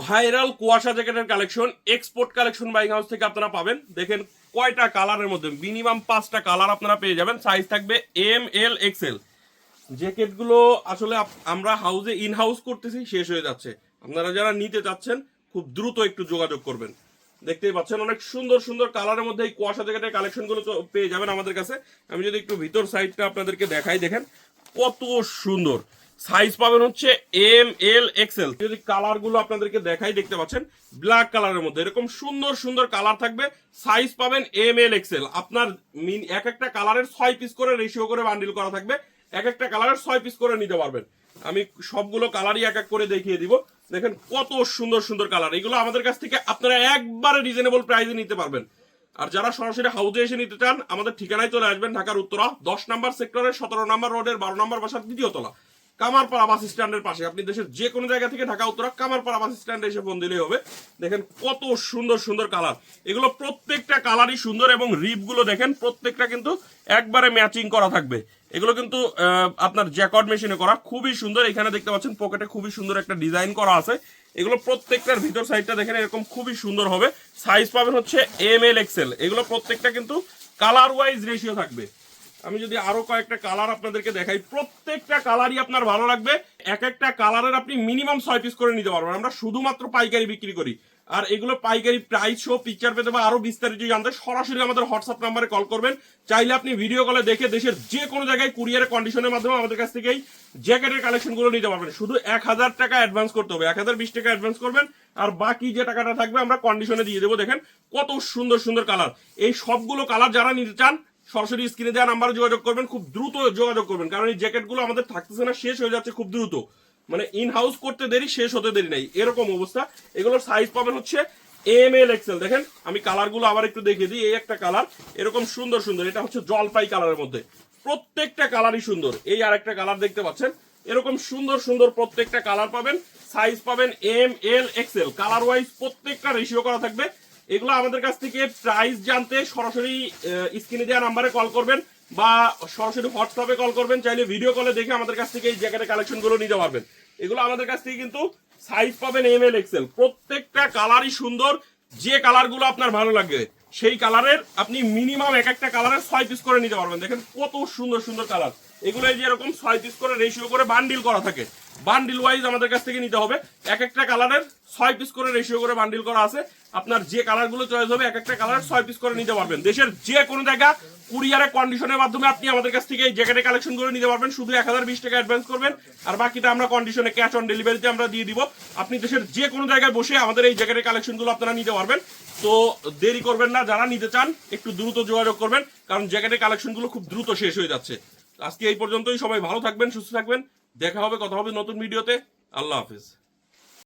Viral কুয়াশা জ্যাকেটের collection export collection buying house থেকে আপনারা পাবেন। দেখেন কয়টা কালারের মধ্যে মিনিমাম পাঁচটা কালার আপনারা পেয়ে যাবেন। সাইজ থাকবে এম এল এক্সেল জ্যাকেটগুলো আসলে আমরা হাউসে ইন হাউস করতেছি, শেষ হয়ে যাচ্ছে। আপনারা যারা নিতে চাচ্ছেন, খুব দ্রুত একটু যোগাযোগ করবেন। দেখতেই পাচ্ছেন, অনেক সুন্দর সুন্দর কালারের মধ্যে এই কুয়াশা জ্যাকেটের কালেকশনগুলো পেয়ে যাবেন আমাদের কাছে। আমি যদি একটু ভিতর সাইডটা আপনাদেরকে দেখাই, দেখেন কত সুন্দর। সাইজ পাবেন হচ্ছে এম, এল এক্সেল যদি কালারগুলো আপনাদেরকে দেখাই, দেখতে পাচ্ছেন? ব্ল্যাক কালারের মধ্যে। এরকম সুন্দর সুন্দর কালার থাকবে। সাইজ পাবেন এম, এল এক্সেল আপনার মিন- এক একটা কালারের ছয় পিস করে রেশিও করে বান্ডিল করা থাকবে। এক একটা কালারের ছয় পিস করে নিতে পারবেন। আমি সবগুলো কালারই এক এক করে দেখিয়ে দিব। দেখেন কত সুন্দর সুন্দর কালার। এগুলো আমাদের কাছ থেকে আপনারা একবারে রিজনেবল প্রাইসে নিতে পারবেন। আর যারা সরাসরি হাউজে এসে নিতে চান, আমাদের ঠিকানায় চলে আসবেন ঢাকার উত্তরা, দশ নম্বর সেক্টরের সতেরো নম্বর রোডের বারো নম্বর বাসার দ্বিতীয় তলা। কামারপাড়া বাস স্ট্যান্ডের পাশে। আপনি দেশের যে কোনো জায়গা থেকে ঢাকা, উত্তরা কামারপাড়া বাস স্ট্যান্ডে এসে ফোন দিলেই হবে। দেখেন কত সুন্দর সুন্দর কালার। এগুলো প্রত্যেকটা কালারই সুন্দর এবং রিপগুলো দেখেন, প্রত্যেকটা কিন্তু একবারে ম্যাচিং করা থাকবে। এগুলো কিন্তু আপনার জ্যাকট মেশিনে করা, খুবই সুন্দর। এখানে দেখতে পাচ্ছেন পকেটে খুবই সুন্দর একটা ডিজাইন করা আছে। এগুলো প্রত্যেকটার ভিতর সাইডটা দেখেন, এরকম খুবই সুন্দর হবে। সাইজ পাবেন হচ্ছে এম এল এক্সেল এগুলো প্রত্যেকটা কিন্তু কালার ওয়াইজ রেশিও থাকবে। আমি যদি আরও কয়েকটা কালার আপনাদেরকে দেখাই, প্রত্যেকটা কালারই আপনার ভালো লাগবে। এক একটা কালারের আপনি মিনিমাম ছয় পিস করে নিতে পারবেন। আমরা শুধুমাত্র পাইকারি বিক্রি করি। আর এগুলো পাইকারি প্রাইস সহ পিকচার পেতে বা আরও বিস্তারিত জানতে সরাসরি আমাদের হোয়াটসঅ্যাপ নাম্বারে কল করবেন। চাইলে আপনি ভিডিও কলে দেখে দেশের যে কোনো জায়গায় কুরিয়ারের কন্ডিশনের মাধ্যমে আমাদের কাছ থেকেই জ্যাকেটের কালেকশনগুলো নিতে পারবেন। শুধু এক হাজার টাকা অ্যাডভান্স করতে হবে। এক হাজার বিশ টাকা অ্যাডভান্স করবেন। আর বাকি যে টাকাটা থাকবে আমরা কন্ডিশনে দিয়ে দেবো। দেখেন কত সুন্দর সুন্দর কালার এই সবগুলো কালার যারা নিতে চান সরাসরি স্ক্রিনে দেওয়া নাম্বারে যোগাযোগ করবেন, খুব দ্রুত যোগাযোগ করবেন। কারণ এই জ্যাকেটগুলো আমাদের থাকতেছে না, শেষ হয়ে যাচ্ছে খুব দ্রুত। মানে ইন হাউস করতে দেরি, শেষ হতে দেরি নাই। এরকম অবস্থা। এগুলোর সাইজ পাবেন হচ্ছে এম এল এক্সেল দেখেন, আমি কালারগুলো আবার একটু দেখিয়ে দিই, এই একটা কালার এরকম সুন্দর সুন্দর। এটা হচ্ছে জলপাই কালারের মধ্যে। প্রত্যেকটা কালারই সুন্দর। এই আর একটা কালার দেখতে পাচ্ছেন। এরকম সুন্দর সুন্দর প্রত্যেকটা কালার পাবেন। সাইজ পাবেন M L XL colour wise প্রত্যেকটা রেশিও করা থাকবে। এগুলো আমাদের কাছ থেকে প্রাইস জানতে সরাসরি স্ক্রিনে দেওয়া নাম্বারে কল করবেন বা সরাসরি হোয়াটসঅ্যাপে কল করবেন, চাইলে ভিডিও কলে দেখে আমাদের কাছ থেকে এই জ্যাকেটের কালেকশনগুলো নিতে পারবেন। এগুলো আমাদের কাছ থেকে কিন্তু সাইজ পাবেন এম এল এক্সেল প্রত্যেকটা কালারই সুন্দর, যে কালারগুলো আপনার ভালো লাগবে। সেই কালারের আপনি মিনিমাম এক একটা কালারের ছয় পিস করে নিতে পারবেন। দেখেন কত সুন্দর সুন্দর কালার। এগুলো যে এরকম ছয় পিস করে রেশিও করে বান্ডিল করা থাকে। বান্ডিল ওয়াইজ আমাদের কাছ থেকে নিতে হবে। এক একটা কালারের ছয় পিস করে রেশিও করে বান্ডিল করা আছে। আপনার যে কালারগুলো চয়েস হবে, এক একটা কালার ছয় পিস করে নিতে পারবেন। দেশের যে কোনো জায়গা কুরিয়ারে কন্ডিশনের মাধ্যমে আপনি আমাদের কাছ থেকে এই জ্যাকেটের কালেকশন করে নিতে পারবেন। শুধু এক হাজার বিশ টাকা অ্যাডভান্স করবেন। আর বাকিটা আমরা কন্ডিশনে ক্যাশ অন ডেলিভারিতে আমরা দিয়ে দিব। আপনি দেশের যে কোনো জায়গায় বসে আমাদের এই জ্যাকেটের কালেকশনগুলো আপনারা নিতে পারবেন। তো দেরি করবেন না, যারা নিতে চান, একটু দ্রুত যোগাযোগ করবেন, কারণ জ্যাকেটের কালেকশনগুলো খুব দ্রুত শেষ হয়ে যাচ্ছে। আজকে এই পর্যন্তই, সবাই ভালো থাকবেন, সুস্থ থাকবেন, দেখা হবে, কথা হবে নতুন ভিডিওতে। আল্লাহ হাফিজ।